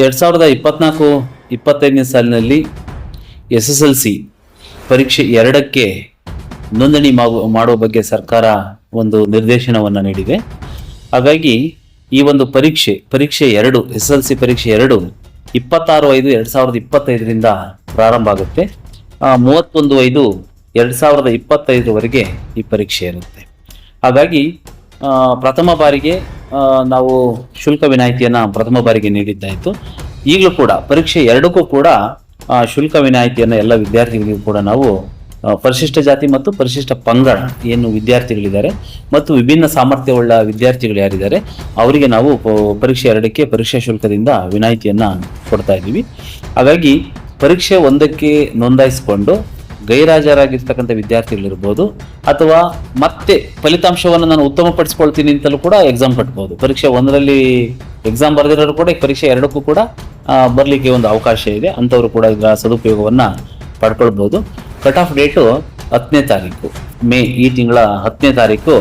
ಎರಡು ಸಾವಿರದ ಇಪ್ಪತ್ನಾಲ್ಕು ಇಪ್ಪತ್ತೈದನೇ ಸಾಲಿನಲ್ಲಿ ಎಸ್ ಎಸ್ ಎಲ್ ಸಿ ಪರೀಕ್ಷೆ ಎರಡಕ್ಕೆ ನೋಂದಣಿ ಮಾಡುವ ಬಗ್ಗೆ ಸರ್ಕಾರ ಒಂದು ನಿರ್ದೇಶನವನ್ನು ನೀಡಿದೆ. ಹಾಗಾಗಿ ಈ ಒಂದು ಪರೀಕ್ಷೆ ಪರೀಕ್ಷೆ ಎರಡು, ಎಸ್ ಎಲ್ ಸಿ ಪರೀಕ್ಷೆ ಎರಡು ಇಪ್ಪತ್ತಾರು ಐದು ಎರಡು ಸಾವಿರದ ಇಪ್ಪತ್ತೈದರಿಂದ ಪ್ರಾರಂಭ ಆಗುತ್ತೆ. ಮೂವತ್ತೊಂದು ಐದು ಎರಡು ಸಾವಿರದ ಇಪ್ಪತ್ತೈದರವರೆಗೆ ಈ ಪರೀಕ್ಷೆ ಇರುತ್ತೆ. ಹಾಗಾಗಿ ಪ್ರಥಮ ಬಾರಿಗೆ ನಾವು ಶುಲ್ಕ ವಿನಾಯಿತಿಯನ್ನು ಪ್ರಥಮ ಬಾರಿಗೆ ನೀಡಿದ್ದಾಯಿತು ಈಗಲೂ ಕೂಡ ಪರೀಕ್ಷೆ ಎರಡಕ್ಕೂ ಕೂಡ ಶುಲ್ಕ ವಿನಾಯಿತಿಯನ್ನು ಎಲ್ಲ ವಿದ್ಯಾರ್ಥಿಗಳಿಗೂ ಕೂಡ ನಾವು ಪರಿಶಿಷ್ಟ ಜಾತಿ ಮತ್ತು ಪರಿಶಿಷ್ಟ ಪಂಗಡ ಏನು ವಿದ್ಯಾರ್ಥಿಗಳಿದ್ದಾರೆ ಮತ್ತು ವಿಭಿನ್ನ ಸಾಮರ್ಥ್ಯವುಳ್ಳ ವಿದ್ಯಾರ್ಥಿಗಳು ಯಾರಿದ್ದಾರೆ, ಅವರಿಗೆ ನಾವು ಪರೀಕ್ಷೆ ಎರಡಕ್ಕೆ ಪರೀಕ್ಷಾ ಶುಲ್ಕದಿಂದ ವಿನಾಯಿತಿಯನ್ನು ಕೊಡ್ತಾ ಇದ್ದೀವಿ. ಹಾಗಾಗಿ ಪರೀಕ್ಷೆ ಒಂದಕ್ಕೆ ನೋಂದಾಯಿಸಿಕೊಂಡು ಗೈರಾಜರಾಗಿರ್ತಕ್ಕಂಥ ವಿದ್ಯಾರ್ಥಿಗಳಿರ್ಬೋದು ಅಥವಾ ಮತ್ತೆ ಫಲಿತಾಂಶವನ್ನು ನಾನು ಉತ್ತಮಪಡಿಸ್ಕೊಳ್ತೀನಿ ಅಂತಲೂ ಕೂಡ ಎಕ್ಸಾಮ್ ಕಟ್ಬೋದು. ಪರೀಕ್ಷೆ ಒಂದರಲ್ಲಿ ಎಕ್ಸಾಮ್ ಬರೆದಿರೋರು ಕೂಡ ಈ ಪರೀಕ್ಷೆ ಎರಡಕ್ಕೂ ಕೂಡ ಬರಲಿಕ್ಕೆ ಒಂದು ಅವಕಾಶ ಇದೆ. ಅಂಥವರು ಕೂಡ ಇದರ ಸದುಪಯೋಗವನ್ನು ಪಡ್ಕೊಳ್ಬೋದು. ಕಟ್ ಆಫ್ ಡೇಟು ಹತ್ತನೇ ತಾರೀಕು, ಮೇ ಈ ತಿಂಗಳ ಹತ್ತನೇ ತಾರೀಕು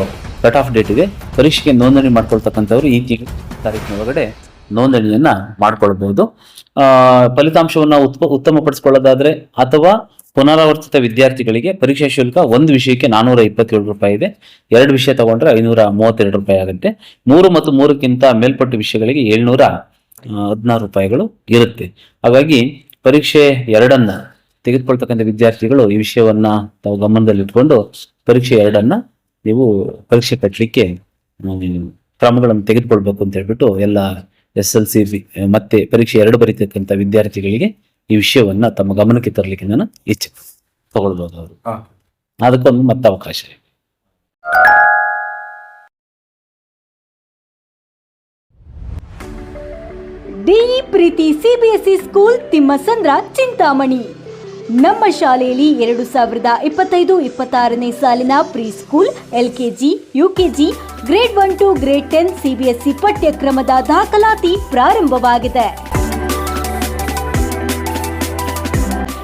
ಕಟ್ ಆಫ್ ಡೇಟ್ ಇದೆ. ಪರೀಕ್ಷೆಗೆ ನೋಂದಣಿ ಮಾಡ್ಕೊಳ್ತಕ್ಕಂಥವ್ರು ಈ ತಿಂಗಳ ತಾರೀಕಿನ ಒಳಗಡೆ ನೋಂದಣಿಯನ್ನು ಮಾಡ್ಕೊಳ್ಬೋದು. ಫಲಿತಾಂಶವನ್ನು ಉತ್ಪ, ಉತ್ತಮಪಡಿಸ್ಕೊಳ್ಳೋದಾದ್ರೆ ಅಥವಾ ಪುನರಾವರ್ತಿತ ವಿದ್ಯಾರ್ಥಿಗಳಿಗೆ ಪರೀಕ್ಷಾ ಶುಲ್ಕ ಒಂದು ವಿಷಯಕ್ಕೆ ನಾನೂರ ಇಪ್ಪತ್ತೇಳು ರೂಪಾಯಿ ಇದೆ. ಎರಡು ವಿಷಯ ತಗೊಂಡ್ರೆ ಐನೂರ ಮೂವತ್ತೆರಡು ರೂಪಾಯಿ ಆಗುತ್ತೆ. ಮೂರು ಮತ್ತು ಮೂರಕ್ಕಿಂತ ಮೇಲ್ಪಟ್ಟ ವಿಷಯಗಳಿಗೆ ಏಳ್ನೂರ ಹದಿನಾರು ರೂಪಾಯಿಗಳು ಇರುತ್ತೆ. ಹಾಗಾಗಿ ಪರೀಕ್ಷೆ ಎರಡನ್ನ ತೆಗೆದುಕೊಳ್ತಕ್ಕಂಥ ವಿದ್ಯಾರ್ಥಿಗಳು ಈ ವಿಷಯವನ್ನ ತಾವು ಗಮನದಲ್ಲಿಟ್ಕೊಂಡು ಪರೀಕ್ಷೆ ಎರಡನ್ನ ನೀವು ಪರೀಕ್ಷೆ ಕಟ್ಟಲಿಕ್ಕೆ ಕ್ರಮಗಳನ್ನು ತೆಗೆದುಕೊಳ್ಬೇಕು ಅಂತ ಹೇಳ್ಬಿಟ್ಟು ಎಲ್ಲ ಎಸ್ ಎಲ್ ಸಿ ಮತ್ತೆ ಪರೀಕ್ಷೆ ಎರಡು ಬರೀತಕ್ಕಂಥ ವಿದ್ಯಾರ್ಥಿಗಳಿಗೆ ಈ ವಿಷಯವನ್ನ ತಮ್ಮ ಗಮನಕ್ಕೆ ತರಲಿಕ್ಕೆ ನಾನು ಇಚ್ಛೆ ತಗೊಳ್ಬೋದು ಅವರು. ಅದಕ್ಕೊಂದು ಮತ್ತೆ ಅವಕಾಶ ಇದೆ. DE Preethi CBSE school Thimmasandra Chintamani. ನಮ್ಮ ಶಾಲೆಯಲ್ಲಿ ಎರಡು ಸಾವಿರದ ಇಪ್ಪತ್ತೈದು ಇಪ್ಪತ್ತಾರನೇ ಸಾಲಿನ pre school LKG UKG grade one to grade ten CBSE ಪಠ್ಯಕ್ರಮದ ದಾಖಲಾತಿ ಪ್ರಾರಂಭವಾಗಿದೆ.